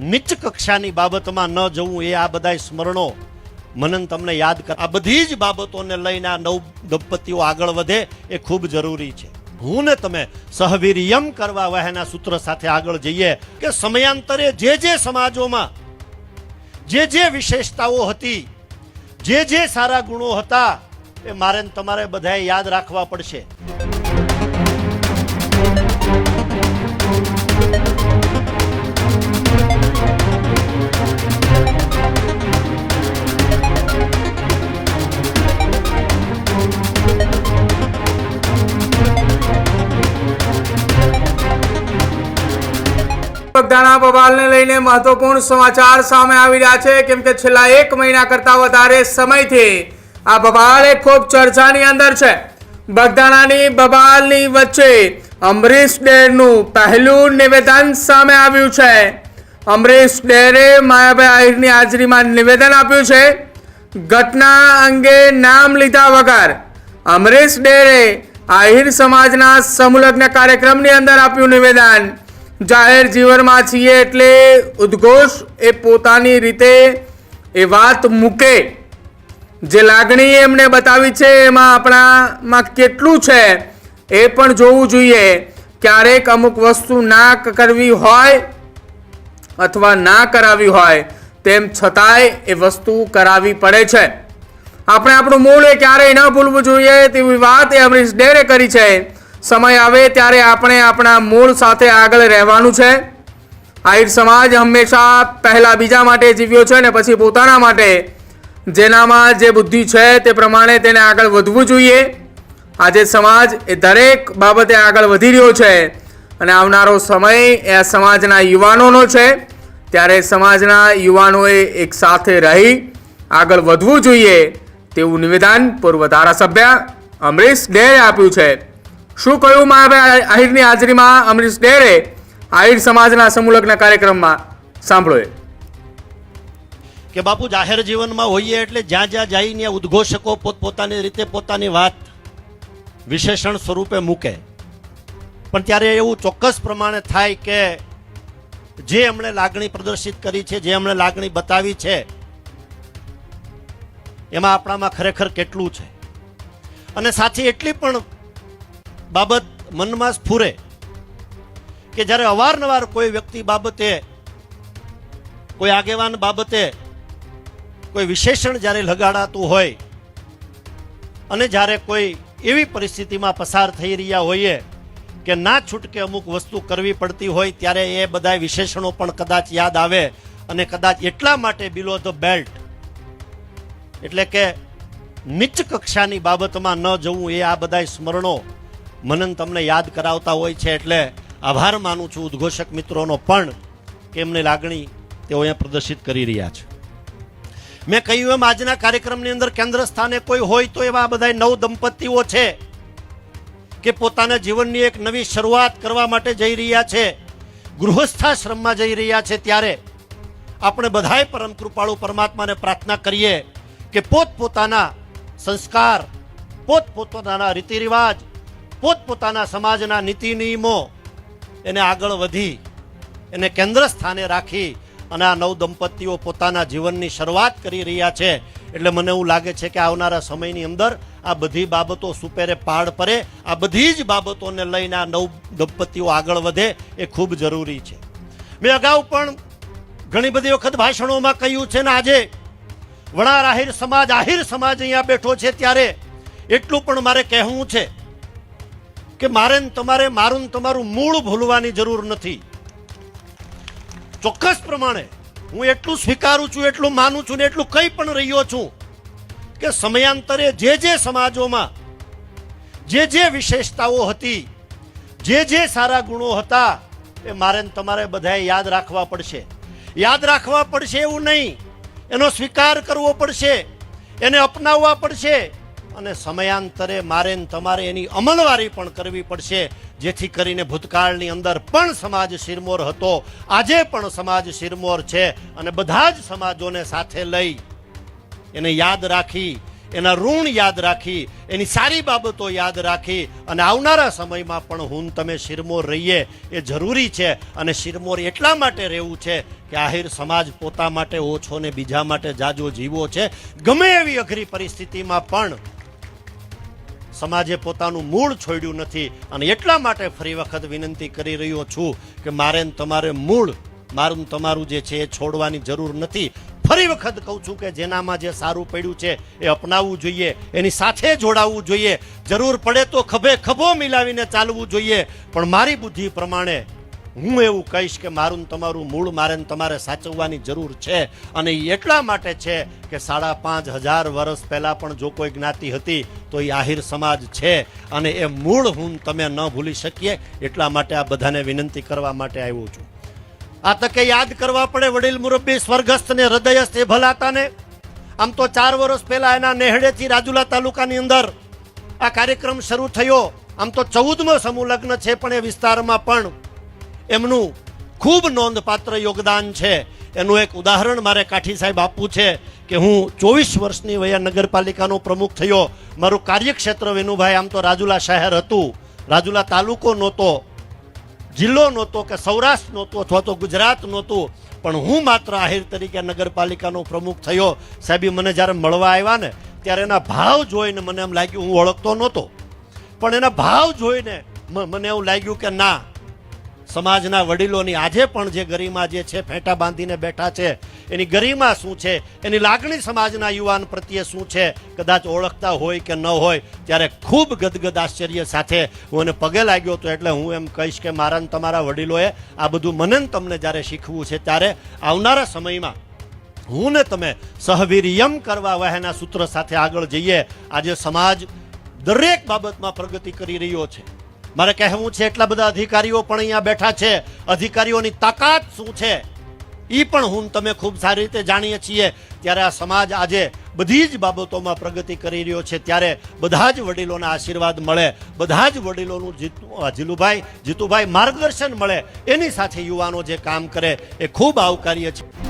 નીચ કક્ષાની બાબતમાં ન જવું એ આ બધા સ્મરણો. મનન તમને યાદ કર આ બધી જ બાબતોને લઈને આ નવ દંપતીઓ આગળ વધે એ ખૂબ જરૂરી છે. હું ને તમે સહવીર્યમ કરવા વહેના સૂત્ર સાથે આગળ જઈએ કે સમયાંતરે જે જે સમાજોમાં જે જે વિશેષતાઓ હતી, જે જે સારા ગુણો હતા, એ મારે તમારે બધાએ યાદ રાખવા પડશે. બગદાણા બબાલને લઈને મહત્વપૂર્ણ સમાચાર સામે આવી રહ્યા છે. કેમ કે છેલ્લા એક મહિના કરતા વધારે સમયથી આ બબાલ એ ખૂબ ચર્ચાની અંદર છે. બગદાણાની બબાલની વચ્ચે અમરીશ ડેરનું પહેલું નિવેદન સામે આવ્યું છે. અમરીશ ડેરે માયાભાઈ આહિરની હાજરીમાં નિવેદન આપ્યું છે. ઘટના અંગે નામ લીધા વગર અમરીશ ડેરે આહિર સમાજના સમુલગ્ન કાર્યક્રમની અંદર આપ્યું નિવેદન. જાહેર જીવનમાં છીએ એટલે ઉદ્ઘોષ એ પોતાની રીતે એ વાત મૂકે. જે લાગણી એમને બતાવી છે, એમાં આપણામાં કેટલું છે, એ પણ જોવું જોઈએ. ક્યારેક અમુક વસ્તુ ના કરવી હોય અથવા ના કરાવી હોય, તેમ છતાંય એ વસ્તુ કરાવી પડે છે. આપણે આપણું મૂળ એ ક્યારેય ન ભૂલવું જોઈએ, તેવી વાત એ અમરીશ ડેરે કરી છે. સમય આવે ત્યારે આપણે આપણા મૂળ સાથે આગળ રહેવાનું છે. આહિર સમાજ હંમેશા પહેલાં બીજા માટે જીવ્યો છે ને પછી પોતાના માટે. જેનામાં જે બુદ્ધિ છે તે પ્રમાણે તેને આગળ વધવું જોઈએ. આજે સમાજ એ દરેક બાબતે આગળ વધી રહ્યો છે અને આવનારો સમય એ આ સમાજના યુવાનોનો છે. ત્યારે સમાજના યુવાનોએ એક સાથે રહી આગળ વધવું જોઈએ. તેવું નિવેદન પૂર્વ ધારાસભ્ય અમરીશ ડેરે આપ્યું છે. શું કહ્યું મહાભાઈ આહિરની હાજરીમાં? અમરીશ ડેરે આહિર સમાજના સમૂહલગ્ન કાર્યક્રમમાં સાંભળો એ કે બાપુ જાહેર જીવનમાં હોઈએ એટલે જ્યાં જ્યાં જઈને ઉદ્ઘોષકો પોતપોતાની રીતે પોતાની વાત વિશેષણ સ્વરૂપે મૂકે. પણ ત્યારે એવું ચોક્કસ પ્રમાણે થાય કે જે એમણે લાગણી પ્રદર્શિત કરી છે, જે એમણે લાગણી બતાવી છે, એમાં આપણામાં ખરેખર કેટલું છે. અને સાથે, એટલી પણ બાબત મનમાં સ્ફુરે કે જ્યારે અવારનવાર કોઈ વ્યક્તિ બાબતે, કોઈ આગેવાન બાબતે કોઈ વિશેષણ જ્યારે લગાડાતું હોય અને જ્યારે કોઈ એવી પરિસ્થિતિમાં પસાર થઈ રહ્યા હોઈએ કે ના છૂટકે અમુક વસ્તુ કરવી પડતી હોય ત્યારે એ બધા વિશેષણો પણ કદાચ યાદ આવે અને કદાચ એટલા માટે બિલો ધ બેલ્ટ એટલે કે નીચ કક્ષાની બાબતમાં ન જવું એ આ બધા સ્મરણો મનન તમને યાદ કરાવતા હોય છે એટલે આભાર માનું છું ઉદ્ઘોષક મિત્રોનો, પણ કે એમની લાગણી તેઓ અહીંયા પ્રદર્શિત કરી રહ્યા છે. મેં કહ્યું એમ, આજના કાર્યક્રમની અંદર કેન્દ્ર સ્થાને કોઈ હોય તો એવા બધા નવ દંપતીઓ છે કે પોતાના જીવનની એક નવી શરૂઆત કરવા માટે જઈ રહ્યા છે. ગૃહસ્થાશ્રમમાં જઈ રહ્યા છે ત્યારે આપણે બધાએ પરમ કૃપાળુ પરમાત્માને પ્રાર્થના કરીએ કે પોતપોતાના સંસ્કાર, પોતપોતાના રીતિ રિવાજ પોતપોતાના સમાજના નીતિ નિયમો એને આગળ વધી, એને કેન્દ્ર સ્થાને રાખી અને આ નવ દંપતીઓ પોતાના જીવનની શરૂઆત કરી રહ્યા છે. એટલે મને એવું લાગે છે કે આવનારા સમયની અંદર આ બધી બાબતો સુપેરે પાડ. પરે આ બધી જ બાબતોને લઈને આ નવ દંપતીઓ આગળ વધે એ ખૂબ જરૂરી છે. મેં અગાઉ પણ ઘણી બધી વખત ભાષણોમાં કહ્યું છે ને આજે વણાર આહિર સમાજ આહિર સમાજ અહીંયા બેઠો છે ત્યારે એટલું પણ મારે કહેવું છે કે મારે તમારે, મારું તમારું મૂળ ભૂલવાની જરૂર નથી. ચોક્કસ પ્રમાણે હું એટલું સ્વીકારું છું, એટલું માનું છું ને એટલું કંઈ પણ રહ્યો છું કે સમયાંતરે જે જે સમાજોમાં જે જે વિશેષતાઓ હતી, જે જે સારા ગુણો હતા, એ મારે તમારે બધાએ યાદ રાખવા પડશે. યાદ રાખવા પડશે એવું નહીં. એનો સ્વીકાર કરવો પડશે. એને અપનાવવા પડશે. અને સમયાંતરે મારે તમારે એની અમલવારી પણ કરવી પડશે, જેથી કરીને ભૂતકાળની અંદર પણ સમાજ શિરમોર હતો. આજે પણ સમાજ શિરમોર છે અને બધા જ સમાજોને સાથે લઈ એને યાદ રાખી, એના ઋણ યાદ રાખી, એની સારી બાબતો યાદ રાખી અને આવનારા સમયમાં પણ હું તમે શિરમોર રહીએ એ જરૂરી છે અને શિરમોર એટલા માટે રહેવું છે કે આહિર સમાજ પોતા માટે ઓછો ને બીજા માટે જાજો જીવો છે. ગમે એવી અઘરી પરિસ્થિતિમાં પણ સમાજે પોતાનું મૂળ છોડ્યું નથી અને એટલા માટે ફરી વખત વિનંતી કરી રહ્યો છું કે મારે તમારે મૂળ, મારું તમારું જે છે એ છોડવાની જરૂર નથી. ફરી વખત કહું છું કે જેનામાં જે સારું પડ્યું છે એ અપનાવવું જોઈએ, એની સાથે જોડાવવું જોઈએ. જરૂર પડે તો ખભે ખભો મિલાવીને ચાલવું જોઈએ. પણ મારી બુદ્ધિ પ્રમાણે હું એવું કહીશ કે મારું તમારું મૂળ મારે તમારે સાચવવાની જરૂર છે. અને એટલા માટે છે કે સાડા પાંચ હજાર વર્ષ પહેલાં પણ જો કોઈ જ્ઞાતિ હતી, તો એ આહિર સમાજ છે. અને એ મૂળ હું તમે ન ભૂલી શકીએ, એટલા માટે આ બધાને વિનંતી કરવા માટે આવ્યો છું. આ તકે યાદ કરવા પડે વડીલ મુરબ્બી સ્વર્ગસ્થ ને હૃદયસ્થ એ ભલાતાને. આમ તો ચાર વર્ષ પહેલાં એના નેહડેથી રાજુલા તાલુકાની અંદર આ કાર્યક્રમ શરૂ થયો. આમ તો ચૌદમો સમૂહ લગ્ન છે પણ એ વિસ્તારમાં પણ. એમનું ખૂબ નોંધપાત્ર યોગદાન છે. એનું એક ઉદાહરણ મારે કાઠી સાહેબ આપવું છે કે હું ચોવીસ વર્ષની વયે નગરપાલિકાનો પ્રમુખ થયો. મારું કાર્યક્ષેત્ર વેનુભાઈ, આમ તો રાજુલા શહેર હતું. રાજુલા તાલુકો નહોતો, જિલ્લો નહોતો કે સૌરાષ્ટ્ર નહોતો અથવા તો ગુજરાત નહોતું. પણ હું માત્ર આહિર તરીકે નગરપાલિકાનો પ્રમુખ થયો. સાહેબી મને જ્યારે મળવા આવ્યા ને, ત્યારે એના ભાવ જોઈને મને એમ લાગ્યું હું ઓળખતો નહોતો. પણ એના ભાવ જોઈને મને એવું લાગ્યું કે ના સમાજના વડીલોની આજે પણ જે ગરિમા જે છે, ફેંટા બાંધીને બેઠા છે, એની ગરિમા શું છે, એની લાગણી સમાજના યુવાન પ્રત્યે શું છે, કદાચ ઓળખતા હોય કે ન હોય, ત્યારે ખૂબ ગદગદ આશ્ચર્ય સાથે હું એને પગે લાગ્યો હતો એટલે હું એમ કહીશ કે મારા તમારા વડીલોએ આ બધું મને તમને જ્યારે શીખવું છે, ત્યારે આવનારા સમયમાં હું ને તમે સહવીર્યમ કરવા વહેના સૂત્ર સાથે આગળ જઈએ. આજે સમાજ દરેક બાબતમાં પ્રગતિ કરી રહ્યો છે. મારે કહેવું છે એટલા બધા અધિકારીઓ પણ અહીંયા બેઠા છે. અધિકારીઓની તાકાત શું છે? એ પણ હું તમે ખૂબ સારી રીતે જાણીએ છીએ. ત્યારે આ સમાજ આજે બધી જ બાબતોમાં પ્રગતિ કરી રહ્યો છે. ત્યારે બધા જ વડીલોના આશીર્વાદ મળે. બધા જ વડીલોનું જીતુ જીલુભાઈ, જીતુભાઈ માર્ગદર્શન મળે. એની સાથે યુવાનો જે કામ કરે એ ખૂબ આવકાર્ય છે.